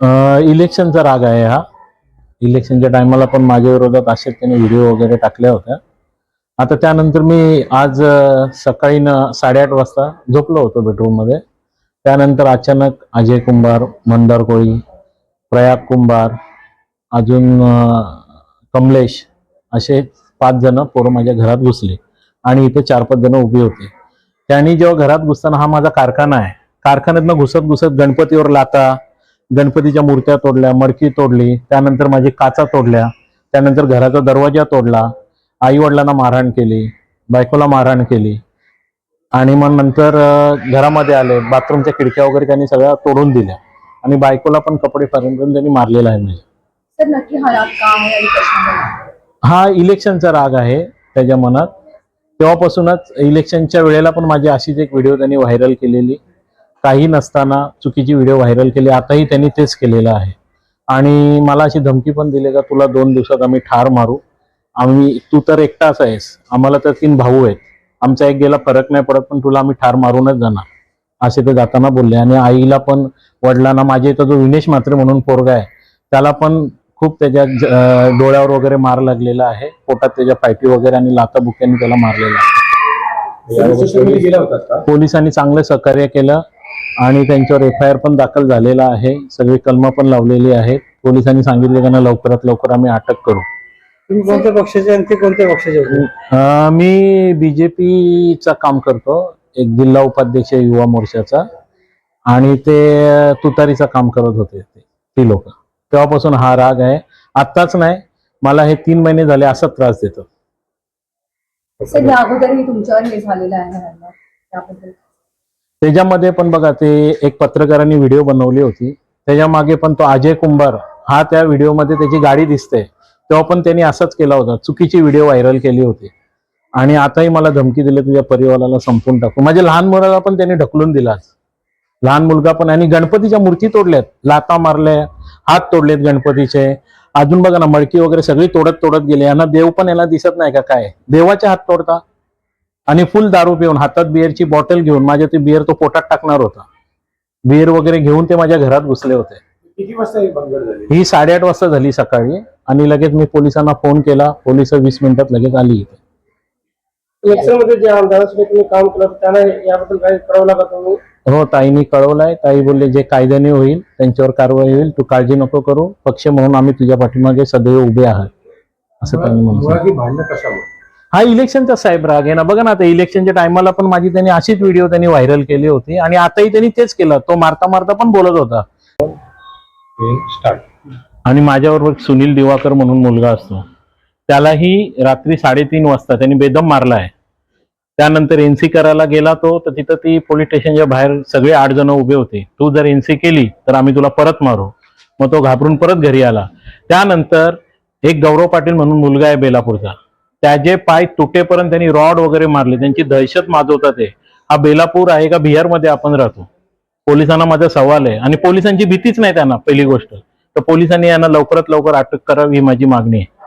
इलेक्शनचा राग आहे हा. इलेक्शनच्या टायमाला पण माझ्या विरोधात असेच त्याने व्हिडिओ वगैरे टाकल्या होत्या. आता त्यानंतर मी आज सकाळी न साडेआठ वाजता झोपलो होतो बेडरूममध्ये त्यानंतर अचानक अजय कुंभार मंदार कोळी प्रयाग कुंभार अजून कमलेश असे पाच जण पोरं माझ्या घरात घुसले आणि इथे चार पाच जण उभे होते. त्यांनी जेव्हा घरात घुसताना हा माझा कारखाना आहे. कारखान्यातनं घुसत घुसत गणपतीवर लाता गणपतीच्या मूर्त्या तोडल्या मडकी तोडली त्यानंतर माझी काचा तोडल्या त्यानंतर घराचा दरवाजा तोडला आई वडिलांना मारहाण केली बायकोला मारहाण केली. आणि मग नंतर घरामध्ये आले बाथरूमच्या खिडक्या वगैरे त्यांनी सगळ्या तोडून दिल्या. आणि बायकोला पण कपडे फाडून करून त्यांनी मारलेला आहे म्हणजे हा इलेक्शनचा राग आहे त्याच्या मनात. तेव्हापासूनच इलेक्शनच्या वेळेला पण माझी अशीच एक व्हिडिओ त्यांनी व्हायरल केलेली. काही नसताना चुकीची व्हिडिओ व्हायरल केली आताही त्यांनी तेच केलेलं आहे. आणि मला अशी धमकी पण दिली का तुला दोन दिवसात आम्ही ठार मारू. आम्ही तू तर एकटाच आहेस. आम्हाला तर तीन भाऊ आहेत. आमचा एक गेला फरक नाही पडत पण तुला आम्ही ठार मारूनच जाणार. असे ते जाताना बोलले. आणि आईला पण वडिलांना माझ्या इथं जो विनेश म्हात्रे म्हणून पोरगा आहे त्याला पण खूप त्याच्या डोळ्यावर वगैरे मार लागलेला आहे. पोटात त्याच्या पायपी वगैरे आणि लाता बुक्यांनी त्याला मारलेला आहे. गेला होता का? पोलिसांनी चांगलं सहकार्य केलं. आणि त्यांच्यावर एफ आय आर पण दाखल झालेला आहे. सगळी कलमं पण लावलेली आहेत. पोलिसांनी सांगितले त्यांना लवकरात लवकर आम्ही अटक करू. तुम्ही कोणत्या पक्षाचे आणि ते कोणत्या पक्षाचे होते? अं, मी बीजेपीचा काम करतो. एक जिल्हा उपाध्यक्ष आहे युवा मोर्चाचा. आणि ते तुतारीचं काम करत होते ते. ती लोक. तेव्हापासून हा राग आहे. आत्ताच नाही. मला हे तीन महिने झाले असाच त्रास देतो सर या अगोदरही तुमच्यावर हे झालेलं आहे हल्ला त्याबद्दल त्याच्यामध्ये पण बघा ते एक पत्रकारांनी व्हिडिओ बनवली होती. त्याच्यामागे पण तो अजय कुंभार हा त्या व्हिडिओमध्ये त्याची गाडी दिसते. तेव्हा पण त्यांनी असंच केला होता. चुकीची व्हिडिओ व्हायरल केली होती. आणि आताही मला धमकी दिली तुझ्या परिवाराला संपून टाकू. माझ्या लहान मुलाला पण त्यांनी ढकलून दिला. लहान मुलगा पण. आणि गणपतीच्या मूर्ती तोडल्यात. लाता मारल्या हात तोडलेत गणपतीचे. अजून बघा ना मडकी वगैरे सगळी तोडत तोडत गेले. यांना देव पण याला दिसत नाही का? काय? देवाचे हात तोडता? आणि फुल दारू पिऊन हातात बिअरची बॉटल घेऊन माझ्या ते बिअर तो पोटात टाकणार होता. बिअर वगैरे घेऊन ते माझ्या घरात घुसले होते. किती वाजता ही भानगड झाली? ही साडेआठ वाजता झाली सकाळी आणि लगेच मी पोलिसांना फोन केला. पोलीस वीस मिनिटात लगेच आली इथे. इलेक्शनमध्ये जे आमदारांसोबत तुम्ही काम केलं होतं, त्यांना याबद्दल काही हो ताईनी कळवलंय. ताई बोलले जे कायद्याने होईल त्यांच्यावर कारवाई होईल. तू काळजी नको करू. पक्ष म्हणून आम्ही तुझ्या पाठीमागे सदैव उभे आहात. असं त्यांनी म्हणून मुळात ही भांडणं कशामुळे? हा इलेक्शनचा साहेब राग आहे ना. बघा ना आता इलेक्शनच्या टायमाला पण माझी त्यांनी अशीच व्हिडिओ त्यांनी व्हायरल केली होती. आणि आताही त्यांनी तेच केलं. तो मारता मारता पण बोलत होता. स्टार्ट आणि माझ्याबरोबर सुनील दिवाकर म्हणून मुलगा असतो. त्यालाही रात्री साडेतीन वाजता त्यांनी बेदम मारला आहे. त्यानंतर एनसी करायला गेला तो तर तिथं ती पोलीस स्टेशनच्या बाहेर सगळे आठ जण उभे होते. तू जर एनसी केली तर आम्ही तुला परत मारू. मग तो घाबरून परत घरी आला. त्यानंतर एक गौरव पाटील म्हणून मुलगा आहे बेलापूरचा. त्याचे पाय तुटेपर्यंत त्यांनी रॉड वगैरे मारले. त्यांची दहशत माजवतात ते हा बेलापूर आहे का? बिहारमध्ये आपण राहतो. पोलिसांना माझा सवाल आहे. आणि पोलिसांची भीतीच नाही त्यांना पहिली गोष्ट. तर पोलिसांनी यांना लवकरात लवकर अटक करावी ही माझी मागणी आहे.